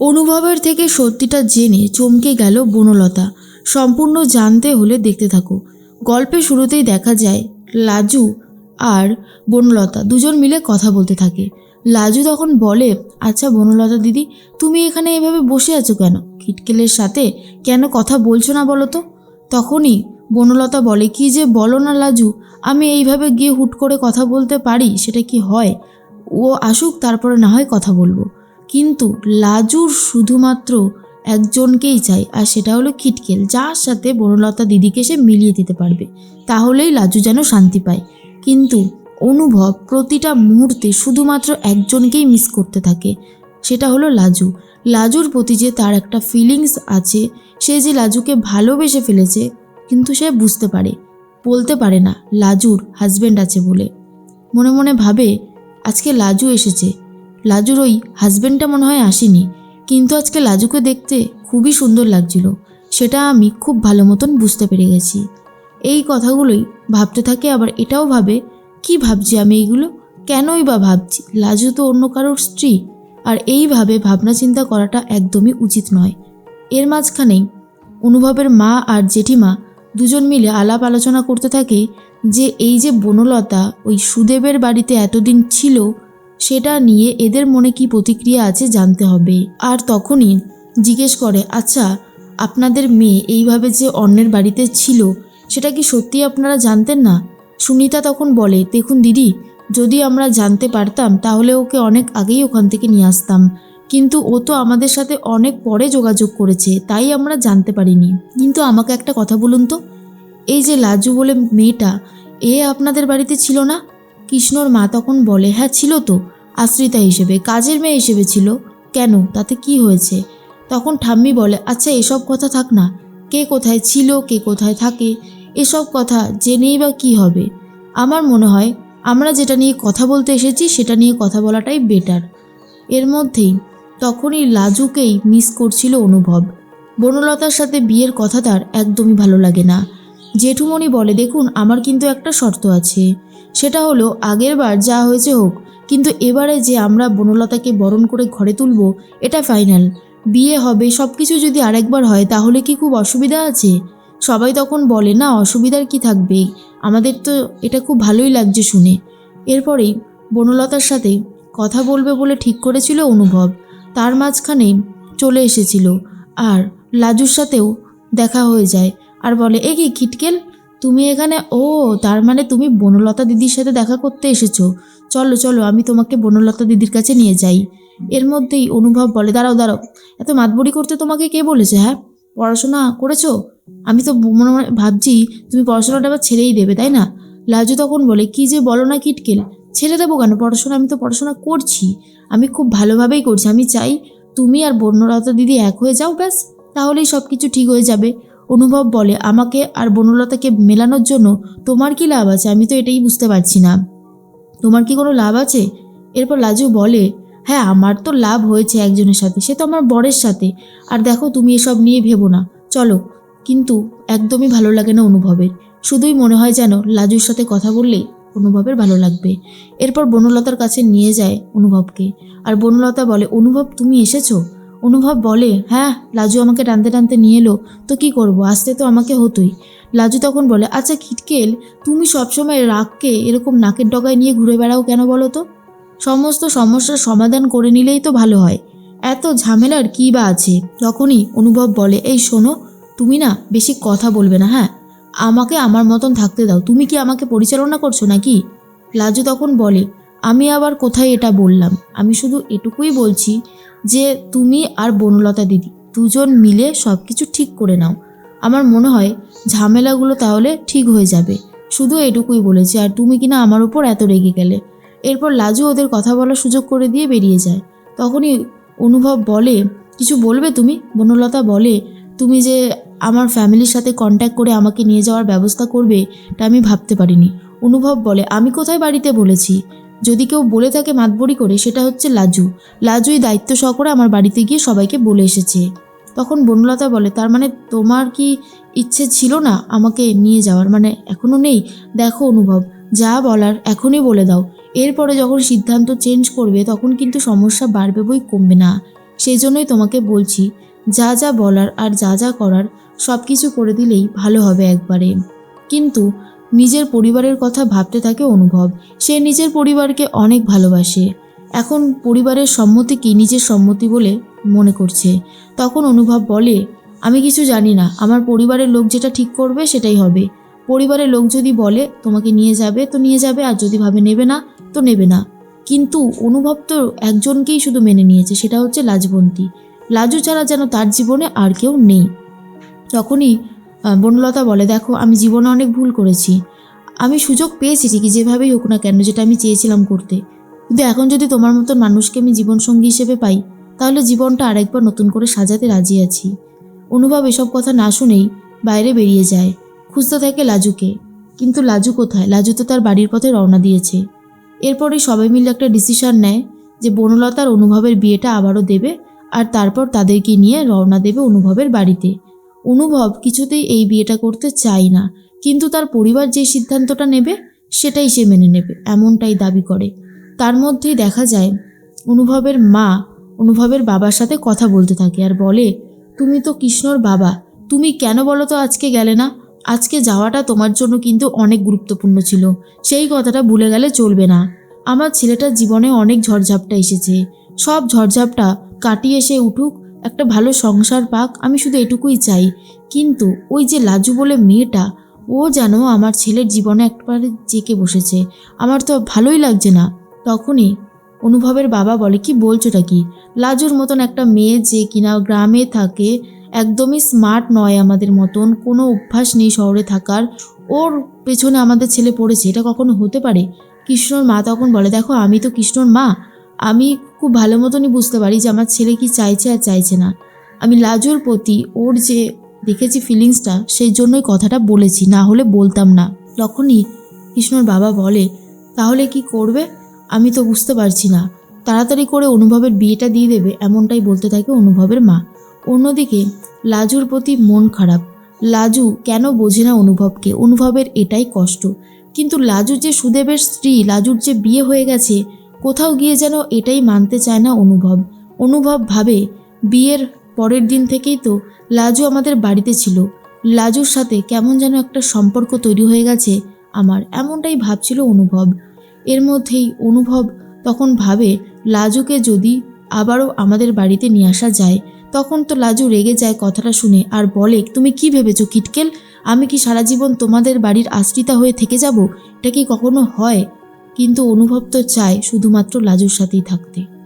অনুভবের থেকে সত্যিটা জেনে চমকে গেল বনলতা। সম্পূর্ণ জানতে হলে দেখতে থাকো। গল্পের শুরুতেই দেখা যায়, লাজু আর বনলতা দুজন মিলে কথা বলতে থাকে। লাজু তখন বলে আচ্ছা বনলতা দিদি, তুমি এখানে এভাবে বসে আছো কেন? খিটকেলের সাথে কেন কথা বলছো না বলো তো? তখনই বনলতা বলে, কি যে বলো না লাজু, আমি এইভাবে গিয়ে হুট করে কথা বলতে পারি? সেটা কি হয়? ও আসুক, তারপরে না হয় কথা বলব। কিন্তু লাজুর শুধুমাত্র একজনকেই চাই, আর সেটা হলো খিটকেল যার সাথে বনলতা দিদিকে সে মিলিয়ে দিতে পারবে, তাহলেই লাজু যেন শান্তি পায়। কিন্তু অনুভব প্রতিটা মুহূর্তে শুধুমাত্র একজনকেই মিস করতে থাকে, সেটা হলো লাজু। লাজুর প্রতি যে তার একটা ফিলিংস আছে, সে যে লাজুকে ভালোবেসে ফেলেছে, কিন্তু সে বুঝতে পারে, বলতে পারে না, লাজুর হাজবেন্ড আছে বলে। মনে মনে ভাবে, আজকে লাজু এসেছে। লাজুর ওই হাজব্যান্ডটা মনে হয় আসেনি। কিন্তু আজকে লাজুকে দেখতে খুবই সুন্দর লাগছিল। সেটা আমি খুব ভালো মতন বুঝতে পেরে গেছি। এই কথাগুলোই ভাবতে থাকে, আবার এটাও ভাবে, কি ভাবছি আমি এইগুলো কেনই বা ভাবছি? লাজু তো অন্য কারোর স্ত্রী। আর এইভাবে ভাবনা চিন্তা করাটা একদমই উচিত নয়। এর মাঝখানেই অনুভবের মা আর জেঠিমা দুজন মিলে আলাপ আলোচনা করতে থাকে যে, এই যে বনলতা ওই সুদেবের বাড়িতে এতদিন ছিল সেটা নিয়ে এদের মনে কি প্রতিক্রিয়া আছে জানতে হবে। আর তখনই জিজ্ঞেস করে আচ্ছা আপনাদের মেয়ে এইভাবে যে অন্যের বাড়িতে ছিল, সেটা কি সত্যি আপনারা জানতেন না? সুনিতা তখন বলে, দেখুন দিদি, যদি আমরা জানতে পারতাম, তাহলে ওকে অনেক আগেই ওখান থেকে নিয়ে আসতাম। কিন্তু ও তো আমাদের সাথে অনেক পরে যোগাযোগ করেছে, তাই আমরা জানতে পারিনি। কিন্তু আমাকে একটা কথা বলুন তো। এই যে লাজু বলে মেয়েটা, এ আপনাদের বাড়িতে ছিল না? কৃষ্ণর মা তখন বলে হ্যাঁ ছিল তো, আশ্রিতা হিসেবে, কাজের মেয়ে হিসেবে ছিল। কেন? তাতে কি হয়েছে? তখন ঠাম্মি বলে আচ্ছা এসব কথা থাক না। কে কোথায় ছিল, কে কোথায় থাকে, এসব কথা জেনেই বা কি হবে? আমার মনে হয়, আমরা যেটা নিয়ে কথা বলতে এসেছি, সেটা নিয়ে কথা বলাটাই বেটার এর মধ্যেই তখনই লাজুকেই মিস করছিল অনুভব। বনলতার সাথে বিয়ের কথা তার একদমই ভালো লাগে না। জেঠুমণি বলে, দেখুন, আমার কিন্তু একটা শর্ত আছে। সেটা হলো, আগের বার যা হয়েছে হোক, কিন্তু এবারে যে আমরা বনলতাকে বরণ করে ঘরে তুলব, এটা ফাইনাল। বিয়ে হবে সব কিছু যদি আরেকবার হয়, তাহলে কি খুব অসুবিধা আছে? সবাই তখন বলে, না, অসুবিধার কি থাকবে আমাদের তো এটা খুব ভালোই লাগছে শুনে। এরপরেই বনলতার সাথে কথা বলবে বলে ঠিক করেছিল অনুভব। তার মাঝখানে চলে এসেছিল। আর লাজুর সাথেও দেখা হয়ে যায়। আর বলে, এ কি খিটকেল? তুমি এখানে, ও, তার মানে তুমি বনলতা দিদির সাথে দেখা করতে এসেছ। চলো চলো, আমি তোমাকে বনলতা দিদির কাছে নিয়ে যাই। এর মধ্যেই অনুভব বলে, দাঁড়াও দাঁড়াও, এত মাতবড়ি করতে তোমাকে কে বলেছে হ্যাঁ? পড়াশোনা করেছ? আমি তো মনে মনে ভাবছি তুমি পড়াশোনাটা আবার ছেড়েই দেবে, তাই না? লাজু তখন বলে, কি যে বলো না কিটকেল ছেড়ে দেবো কেন? পড়াশোনা, আমি তো পড়াশোনা করছি, আমি খুব ভালোভাবেই করছি, আমি চাই তুমি আর বর্ণলতা দিদি এক হয়ে যাও, ব্যাস, তাহলেই সব কিছু ঠিক হয়ে যাবে। অনুভব বলে, আমাকে আর বনলতাকে মেলানোর জন্য তোমার কি লাভ আছে? আমি তো এটাই বুঝতে পারছি না। তোমার কি কোনো লাভ আছে? এরপর লাজু বলে হ্যাঁ আমার তো লাভ হয়েছে একজনের সাথে, সে তো আমার বরের সাথে। আর দেখো, তুমি এসব নিয়ে ভেবো না। চলো। কিন্তু একদমই ভালো লাগে না অনুভবের। শুধুই মনে হয় যেন লাজুর সাথে কথা বললেই অনুভবের ভালো লাগবে। এরপর বনলতার কাছে নিয়ে যায় অনুভবকে। আর বনলতা বলে, অনুভব, তুমি এসেছ? অনুভব বলে হ্যাঁ লাজু আমাকে টানতে টানতে নিয়ে এলো, তো কি করব? আসতে তো আমাকে হতোই। লাজু তখন বলে আচ্ছা খিটকেল, তুমি সবসময় রাগকে এরকম নাকের ডগায় নিয়ে ঘুরে বেড়াও কেন বলো তো? সমস্ত সমস্যার সমাধান করে নিলেই তো ভালো হয়। এত ঝামেলার কী বা আছে? তখনই অনুভব বলে, এই শোনো, তুমি না বেশি কথা বলবে না হ্যাঁ? আমাকে আমার মতন থাকতে দাও। তুমি কি আমাকে পরিচালনা করছ নাকি? লাজু তখন বলে আমি আবার কোথায় এটা বললাম? আমি শুধু এটুকুই বলছি যে তুমি আর বনলতা দিদি দুজন মিলে সব কিছু ঠিক করে নাও। আমার মনে হয় ঝামেলাগুলো তাহলে ঠিক হয়ে যাবে। শুধু এটুকুই বলেছি, আর তুমি কিনা আমার উপর এত রেগে গেলে। এরপর লাজু ওদের কথা বলার সুযোগ করে দিয়ে বেরিয়ে যায়। তখনই অনুভব বলে, কিছু বলবে তুমি? বনলতা বলে, তুমি যে আমার ফ্যামিলির সাথে কন্ট্যাক্ট করে আমাকে নিয়ে যাওয়ার ব্যবস্থা করবে তা আমি ভাবতে পারিনি। অনুভব বলে, আমি কোথায় বাড়িতে বলেছি? যদি কেউ বলে থাকে মাতবড়ি করে, সেটা হচ্ছে লাজু। লাজুই দায়িত্ব সহকারে আমার বাড়িতে গিয়ে সবাইকে বলে এসেছে। তখন বনলতা বলে, তার মানে তোমার কি ইচ্ছে ছিল না আমাকে নিয়ে যাওয়ার? মানে এখনও নেই? দেখো অনুভব, যা বলার এখনই বলে দাও। এরপরে যখন সিদ্ধান্ত চেঞ্জ করবে, তখন কিন্তু সমস্যা বাড়বে বই কমবে না। সেই জন্যই তোমাকে বলছি, যা যা বলার আর যা যা করার সব কিছু করে দিলেই ভালো হবে একবারে। কিন্তু নিজের পরিবারের কথা ভাবতে থাকে অনুভব। সে নিজের পরিবারকে অনেক ভালোবাসে। এখন পরিবারের সম্মতি কি নিজের সম্মতি বলে মনে করছে। তখন অনুভব বলে, আমি কিছু জানি না। আমার পরিবারের লোক যেটা ঠিক করবে সেটাই হবে। পরিবারের লোক যদি বলে, তোমাকে নিয়ে যাবে তো নিয়ে যাবে, আর যদি ভাবে নেবে না, তো নেবে না। কিন্তু অনুভব তো একজনকেই শুধু মেনে নিয়েছে, সেটা হচ্ছে লাজবন্তী। লাজু ছাড়া যেন তার জীবনে আর কেউ নেই। তখনই বনলতা বলে, দেখো, আমি জীবনে অনেক ভুল করেছি। আমি সুযোগ পেয়েছি ঠিকই যেভাবেই হোক না কেন, যেটা আমি চেয়েছিলাম করতে। কিন্তু এখন যদি তোমার মতন মানুষকে আমি জীবনসঙ্গী হিসেবে পাই, তাহলে জীবনটা আরেকবার নতুন করে সাজাতে রাজি আছি। অনুভব, এসব কথা না শুনেই বাইরে বেরিয়ে যায়। খুঁজতে থাকে লাজুকে। কিন্তু লাজু কোথায়? লাজু তো তার বাড়ির পথে রওনা দিয়েছে। এরপরই সবাই মিলে একটা ডিসিশন নেয় যে বনলতার অনুভবের বিয়েটা আবারও দেবে আর তারপর তাদেরকে নিয়ে রওনা দেবে অনুভবের বাড়িতে। অনুভব কিছুতেই এই বিয়েটা করতে চায় না। কিন্তু তার পরিবার যে সিদ্ধান্তটা নেবে, সেটাই সে মেনে নেবে, এমনটাই দাবি করে। তার মধ্যেই দেখা যায়, অনুভবের মা অনুভবের বাবার সাথে কথা বলতে থাকে আর বলে, তুমি তো কৃষ্ণর বাবা, তুমি কেন বলো তো আজকে গেলে না? আজকে যাওয়াটা তোমার জন্য কিন্তু অনেক গুরুত্বপূর্ণ ছিল। সেই কথাটা ভুলে গেলে চলবে না। আমার ছেলেটার জীবনে অনেক ঝড়ঝাপটা এসেছে। সব ঝড়ঝাপটা কাটিয়ে সে উঠুক একটা ভালো সংসার পাক, আমি শুধু এটুকুই চাই। কিন্তু ওই যে লাজু বলে মেয়েটা, ও যেন আমার ছেলের জীবনে একবারে জেকে বসেছে। আমার তো ভালোই লাগছে না। তখনই অনুভবের বাবা বলে, কি বলছোটা কি? লাজুর মতন একটা মেয়ে যে কিনা গ্রামে থাকে, একদমই স্মার্ট নয় আমাদের মতন, কোনো অভ্যাস নেই শহরে থাকার। ওর পেছনে আমাদের ছেলে পড়েছে, এটা কখনো হতে পারে? কৃষ্ণর মা তখন বলে, দেখো, আমি তো কৃষ্ণর মা। আমি খুব ভালো মতনই বুঝতে পারি যে আমার ছেলে কি চাইছে আর চাইছে না। আমি লাজুর প্রতি ওর যে দেখেছি ফিলিংসটা সেই জন্যই কথাটা বলেছি, না হলে বলতাম না। তখনই কৃষ্ণর বাবা বলে, তাহলে কি করবে? আমি তো বুঝতে পারছি না। তাড়াতাড়ি করে অনুভবের বিয়েটা দিয়ে দেবে, এমনটাই বলতে থাকে অনুভবের মা। অন্যদিকে লাজুর প্রতি মন খারাপ। লাজু কেন বোঝে না অনুভবকে? অনুভবের এটাই কষ্ট। কিন্তু লাজুর যে সুদেবের স্ত্রী, লাজুর যে বিয়ে হয়ে গেছে কোথাও গিয়ে যেন এটাই মানতে চায় না অনুভব। অনুভব ভাবে, বিয়ের পরের দিন থেকেই তো লাজু আমাদের বাড়িতে ছিল। লাজুর সাথে কেমন যেন একটা সম্পর্ক তৈরি হয়ে গেছে আমার, এমনটাই ভাবছিল অনুভব। এর মধ্যেই অনুভব তখন ভাবে, লাজুকে যদি আবারও আমাদের বাড়িতে নিয়ে আসা যায়, তখন তো লাজু রেগে যায় কথাটা শুনে আর বলে, তুমি কি ভেবেছো কিটকেল? আমি কি সারা জীবন তোমাদের বাড়ির আশ্রিতা হয়ে থেকে যাব? এটা কি কখনো হয়? কিন্তু অনুভব তো চায় শুধুমাত্র লাজুর সাথেই থাকতে।